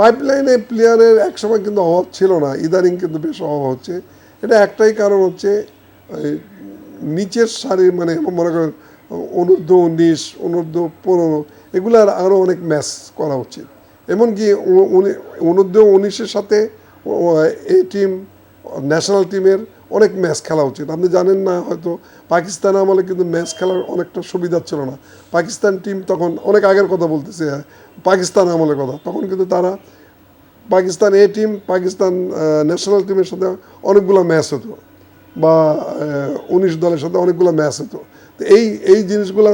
পাইপলাইনে প্লেয়ারের একসময় কিন্তু অভাব ছিল না, ইদানিং কিন্তু বেশ অভাব হচ্ছে। এটা একটাই কারণ হচ্ছে নিচের সারির মানে মনে করেন, অনূর্ধ্ব উনিশ, অনূর্ধ্ব পনেরো, এগুলার আরও অনেক ম্যাচ করা উচিত। এমনকি অনূর্ধ্ব উনিশের সাথে এই টিম ন্যাশনাল টিমের অনেক ম্যাচ খেলা উচিত। আপনি জানেন না, হয়তো পাকিস্তান আমলে কিন্তু ম্যাচ খেলার অনেকটা সুবিধা ছিল না। পাকিস্তান টিম তখন অনেক আগের কথা বলতেছে পাকিস্তান আমলের কথা। তখন কিন্তু তারা Pakistan A team Pakistan national টিমের সাথে অনেকগুলো ম্যাচ হতো বা উনিশ দলের সাথে অনেকগুলো ম্যাচ হতো। তো এই এই জিনিসগুলো,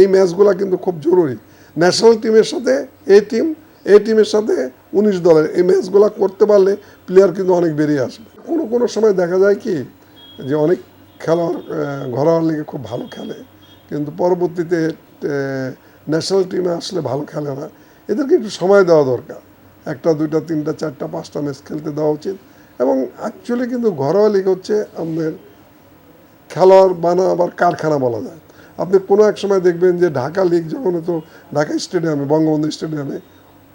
এই ম্যাচগুলো কিন্তু খুব জরুরি। ন্যাশনাল টিমের সাথে এ টিম এ টিমের সাথে উনিশ দলের এই ম্যাচগুলো করতে পারলে প্লেয়ার কিন্তু অনেক বেরিয়ে আসবে। কোনো সময় দেখা যায় কি যে অনেক খেলোয়াড় আহ, ঘরোয়া লিগে খুব ভালো খেলে কিন্তু পরবর্তীতে ন্যাশনাল টিমে আসলে ভালো খেলে না। এদেরকে একটু সময় দেওয়া দরকার। একটা দুইটা তিনটা চারটা পাঁচটা ম্যাচ খেলতে দেওয়া উচিত। এবং অ্যাকচুয়ালি কিন্তু ঘরোয়া লিগ হচ্ছে আমাদের খেলোয়াড় বানা আবার কারখানা বলা যায়। আপনি কোনো এক সময় দেখবেন যে ঢাকা লিগ যখন হতো ঢাকা স্টেডিয়ামে বঙ্গবন্ধু স্টেডিয়ামে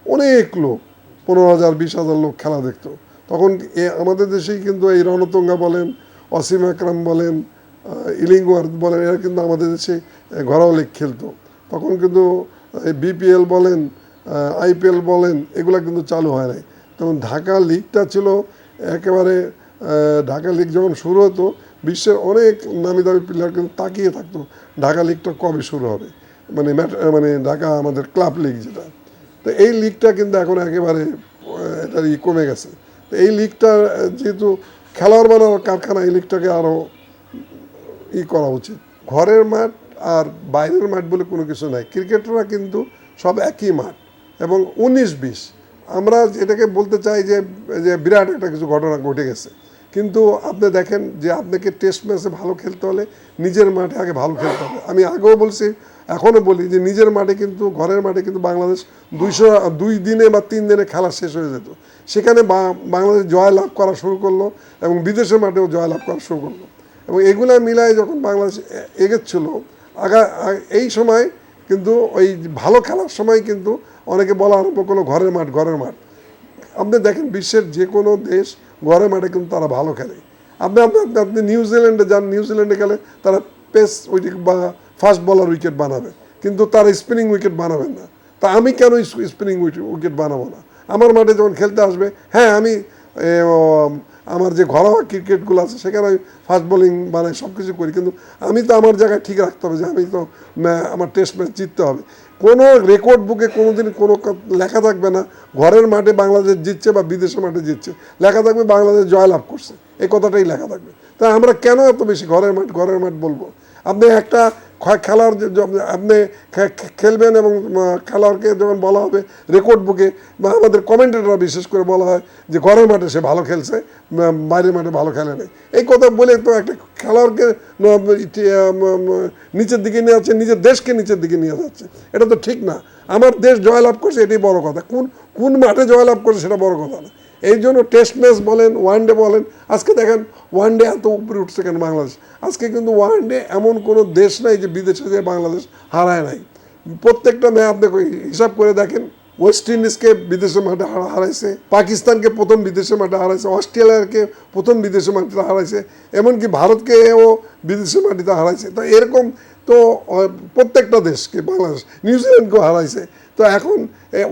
অনেক লোক পনেরো হাজার বিশ হাজার লোক খেলা দেখতো। তখন আমাদের দেশেই কিন্তু এই রণতঙ্গা বলেন অসীম আকরাম বলেন আহ, ইলিঙ্গওয়ার্থ বলেন এরা কিন্তু আমাদের দেশে ঘরোয়া লিগ খেলতো। তখন কিন্তু বিপিএল বলেন আইপিএল বলেন এগুলো কিন্তু চালু হয় নাই। তখন ঢাকা লিগটা ছিল একেবারে ঢাকা লিগ যখন শুরু হতো বিশ্বের অনেক নামি দামি প্লেয়ার কিন্তু তাকিয়ে থাকতো ঢাকা লিগটা কবে শুরু হবে? মানে মানে ঢাকা আমাদের ক্লাব লিগ যেটা। তো এই লিগটা কিন্তু এখন একেবারে এটার ই কমে গেছে। এই লিগটা, যেহেতু খেলোয়াড় বানানোর কারখানা, এই লিগটাকে আরও ই করা উচিত। ঘরের মাঠ আর বাইরের মাঠ বলে কোনো কিছু নাই। ক্রিকেটাররা কিন্তু সব একই মাঠ এবং উনিশ বিশ। আমরা এটাকে বলতে চাই যে বিরাট একটা কিছু ঘটনা ঘটে গেছে। কিন্তু আপনি দেখেন যে আপনাকে টেস্ট ম্যাচে ভালো খেলতে হলে নিজের মাঠে আগে ভালো খেলতে হবে। আমি আগেও বলছি, এখনও বলি যে নিজের মাঠে কিন্তু, ঘরের মাঠে কিন্তু বাংলাদেশ দুইশো, দুই দিনে বা তিন দিনে খেলা শেষ হয়ে যেত। সেখানে বাংলাদেশ জয় লাভ করা শুরু করল এবং বিদেশের মাঠেও জয় লাভ করা শুরু করল। এবং এগুলা মিলায় যখন বাংলাদেশ এগোচ্ছিল, আগা এই সময় কিন্তু ওই ভালো খেলার সময় কিন্তু অনেকে বলা আরম্ভ করল, ঘরের মাঠ ঘরের মাঠ। আপনি দেখেন বিশ্বের যে কোনো দেশ ঘরের মাঠে কিন্তু তারা ভালো খেলে। আপনি আপনি আপনি- নিউজিল্যান্ডে যান নিউজিল্যান্ডে খেলে তারা পেস উইকেট বা ফাস্ট বলার উইকেট বানাবে। কিন্তু তারা স্পিনিং উইকেট বানাবেন না। তা আমি কেন স্পিনিং উইকেট বানাবো না? আমার মাঠে যখন খেলতে আসবে হ্যাঁ আমি আমার যে ঘরোয়া ক্রিকেটগুলো আছে, সেখানে আমি ফাস্ট বোলিং বানাই সব কিছু করি। কিন্তু আমি তো আমার জায়গায় ঠিক রাখতে হবে যে আমি তো আমার টেস্ট ম্যাচ জিততে হবে। কোনো রেকর্ড বুকে কোনো দিন কোনো লেখা থাকবে না, ঘরের মাঠে বাংলাদেশ জিতছে বা বিদেশের মাঠে জিতছে। লেখা থাকবে বাংলাদেশ জয়লাভ করছে। এই কথাটাই লেখা থাকবে। তা আমরা কেন এত বেশি ঘরের মাঠ ঘরের মাঠ বলব? আপনি একটা খেলার আপনি খেলবেন এবং খেলোয়াড়কে যখন বলা হবে রেকর্ড বুকে বা আমাদের কমেন্টেটররা বিশেষ করে বলা হয় যে, ঘরের মাঠে সে ভালো খেলছে বাইরের মাঠে ভালো খেলে নাই। এই কথা বলে তো একটা খেলোয়াড়কে নিচের দিকে নিয়ে যাচ্ছে, নিজের দেশকে নিচের দিকে নিয়ে যাচ্ছে। এটা তো ঠিক না। আমার দেশ জয়লাভ করছে, এটাই বড় কথা। কোন কোন মাঠে জয়লাভ করছে সেটা বড় কথা না। এই জন্য টেস্ট ম্যাচ বলেন ওয়ান ডে বলেন, আজকে দেখেন ওয়ান ডে এত উপরে উঠছে কেন বাংলাদেশ? আজকে কিন্তু ওয়ান ডে এমন কোনো দেশ নাই যে বিদেশে যে বাংলাদেশ হারায় নাই। প্রত্যেকটা ম্যাচ আপনি হিসাব করে দেখেন ওয়েস্ট ইন্ডিজকে বিদেশের মাঠে হারা- হারাইছে পাকিস্তানকে প্রথম বিদেশের মাঠে হারাইছে অস্ট্রেলিয়াকে প্রথম বিদেশের মাটিতে হারাইছে, এমনকি ভারতকেও বিদেশের মাটিতে হারাইছে। তো এরকম তো প্রত্যেকটা দেশকে, বাংলাদেশ, নিউজিল্যান্ডকেও হারাইছে। তো এখন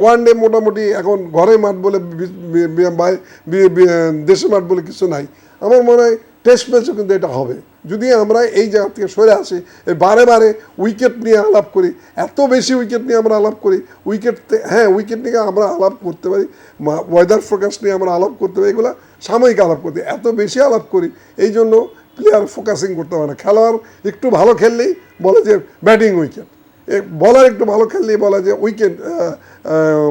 ওয়ান ডে মোটামুটি এখন ঘরে মাঠ বলে দেশের মাঠ বলে কিছু নাই। আমার মনে হয় টেস্ট ম্যাচও কিন্তু এটা হবে। যদি আমরা এই জায়গা থেকে সরে আসি বারে বারে উইকেট নিয়ে আলাপ করি, এত বেশি উইকেট নিয়ে আমরা আলাপ করি উইকেট হ্যাঁ উইকেট নিয়ে আমরা আলাপ করতে পারি ওয়েদার ফোকাস নিয়ে আমরা আলাপ করতে পারি, এগুলো সাময়িক আলাপ করতে এত বেশি আলাপ করি, এই জন্য প্লেয়ার ফোকাসিং করতে পারে না। খেলোয়াড় একটু ভালো খেললেই বলে যে ব্যাটিং উইকেট বলার একটু ভালো খেললেই বলা যে উইকেট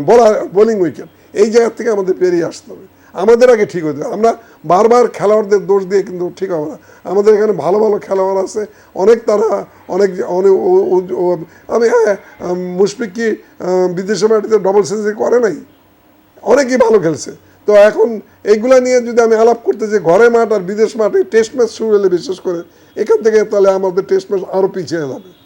বলার বোলিং উইকেট এই জায়গার থেকে আমাদের বেরিয়ে আসতে হবে। আমাদের আগে ঠিক হতে আমরা বারবার খেলোয়াড়দের দোষ দিয়ে কিন্তু ঠিক হবে না। আমাদের এখানে ভালো ভালো খেলোয়াড় আছে। অনেক তারা, অনেক অনেক আমি হ্যাঁ মুশফিক কি বিদেশে মাটিতে ডবল সেঞ্চুরি করে নাই? অনেকেই ভালো খেলছে। তো এখন এইগুলা নিয়ে যদি আমি আলাপ করতে যে ঘরে মাঠ আর বিদেশ মাঠে টেস্ট ম্যাচ শুরু হলে বিশেষ করে এখান থেকে তাহলে আমাদের টেস্ট ম্যাচ আরও পিছিয়ে যাবে।